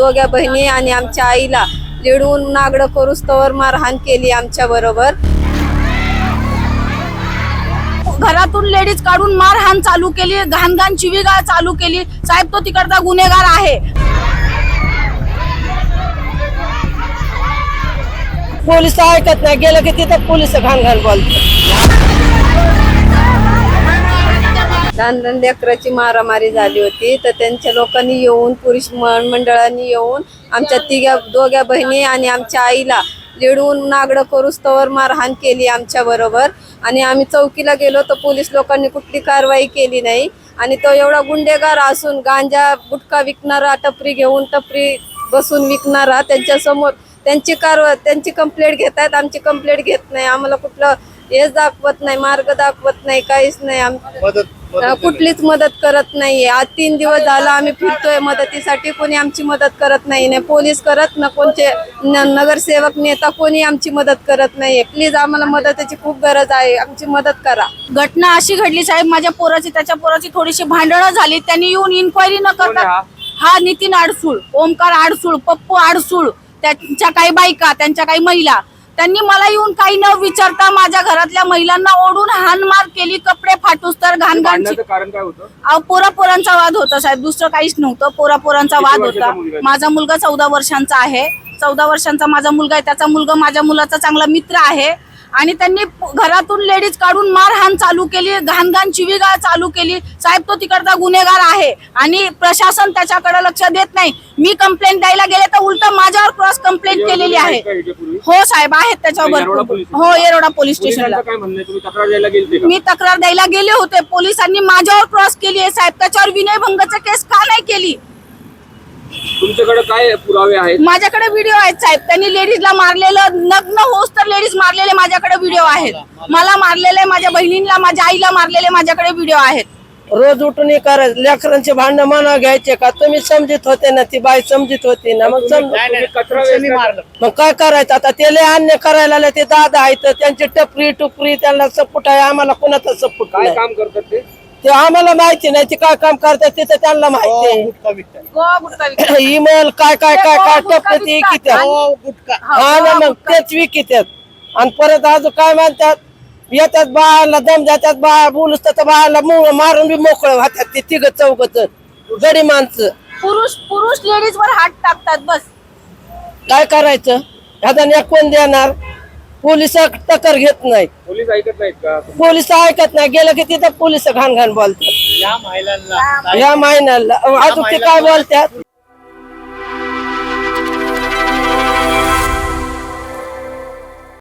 दोघ्या बहिणी आणि आमच्या आईला लिडवून नागडं करूस तवर मारहाण केली आमच्या बरोबर. घरातून लेडीज काढून मारहाण चालू केली घाण घाण शिवीगाळ चालू केली. साहेब तो तिकडचा गुन्हेगार आहे. पोलीस ऐकत नाही. गेलं की तिथं पोलीस घाण घाण बोलतात. लहान लेकराची मारामारी झाली होती. तर त्यांच्या लोकांनी येऊन पुरुष म- मंडळांनी येऊन आमच्या तिघ्या दोघ्या बहिणी आणि आमच्या आईला लिडवून नागडं करूस्तवर मारहाण केली आमच्या बरोबर. आणि आम्ही चौकीला गेलो तर पोलीस लोकांनी कुठली कारवाई केली नाही. आणि तो एवढा गुंडेगार असून गांजा गुटखा विकणारा टपरी घेऊन टपरी बसून विकणारा त्यांच्यासमोर त्यांची कारवा त्यांची कंप्लेंट घेत आहेत आमची कंप्लेंट घेत नाही. आम्हाला कुठलं हेच दाखवत नाही मार्ग दाखवत नाही काहीच नाही. आम अं, कुठलीच मदत करत नाहीये. आज तीन दिवस झाला आम्ही फिरतोय मदतीसाठी. कोणी आमची मदत करत नाही. नाही पोलीस करत ना कोणते न- नगरसेवक नेता कोणी आमची मदत करत नाहीये. प्लीज आम्हाला मदतीची खूप गरज आहे. आमची मदत करा. घटना अशी घडली साहेब माझ्या पोराची त्याच्या पोराची थोडीशी भांडणं झाली. त्यांनी येऊन इन्क्वायरी न करता हा नितीन आडसूळ ओमकार आडसूळ पप्पू आडसूळ त्यांच्या काही बायका त्यांच्या काही महिला त्यांनी मला येऊन काही न विचारता माझ्या घरातल्या महिलांना ओढून हानमार केली कपडे फाटूस तर घाण घाण भांडणाचं कारण काय होतं? अहो, पोरा पोरांचा वाद होता साहेब दुसरं काहीच नव्हतं. पोरा पोरांचा किती वाद वर्षाचा होता. मुलगा आहे? माझा मुलगा चौदा वर्षांचा आहे. चौदा वर्षांचा माझा मुलगा आहे. त्याचा मुलगा माझ्या मुलाचा चांगला मित्र आहे. आणि त्यांनी घरातून लेडीज काढून मारहाण चालू केली घाण घाण शिवीगाळ चालू केली. साहेब तो तिकडचा गुन्हेगार आहे आणि प्रशासन त्याच्याकडे लक्ष देत नाही. मी कंप्लेंट द्यायला गेले तर उलट माझ्यावर क्रॉस कंप्लेंट केलेली आहे? हो साहेब आहेत त्याच्यावर हो येरोडा पोलीस स्टेशनला. मी तक्रार द्यायला गेले होते. पोलिसांनी माझ्यावर क्रॉस केली आहे साहेब. त्याच्यावर विनयभंगाचा केस का नाही केली? तुमच्याकडे काय पुरावे आहेत? माझ्याकडे व्हिडिओ आहेत साहेब. त्यांनी लेडीजला मारलेलं नग्न होस तर लेडीज मारलेले माझ्याकडे व्हिडिओ आहेत. मला मारलेले माझ्या बहिणींना माझ्या आईला मारलेले माझ्याकडे व्हिडिओ आहेत. रोज उठून करायचं लेकरांचे भांडणं मना घ्यायचे का? तुम्ही समजित होते ना ती बाई समजित होती ना मग समज तुम्ही कचरा वेचता- मग काय करायचं? आता ते लय अन्य करायला ते दादा आहेत त्यांची टपरी टुपरी त्यांना सपोर्ट आहे आम्हाला कोणाचा सपोर्ट काय नाही. काम करतात ते? ते आम्हाला माहिती नाही ते काय काम करतात ते तर त्यांना माहिती गुटखा विकतात. इमेल काय काय काय ते काय गुटखा टपरी विकतात. हा, हा ना मग. तेच विकित्यात आणि परत अजून काय म्हणतात येतात बाळाला दम जातात बाळा बोलूस तर बाळाला मु- मारून बी मोकळं वाहतात ते तिघ चौघच गडी माणसं. पुरुष पुरुष लेडीज वर हात टाकतात बस. काय करायचं? ह्याचा कोण देणार? पोलीस टक्कर घेत नाहीत पोलीस ऐकत नाहीत का पोलीस ऐकत नाही. गेलं की तिथं पोलीस घाण घाण बोलतात. या महिलांना या महिन्याला अजून ते काय बोलतात?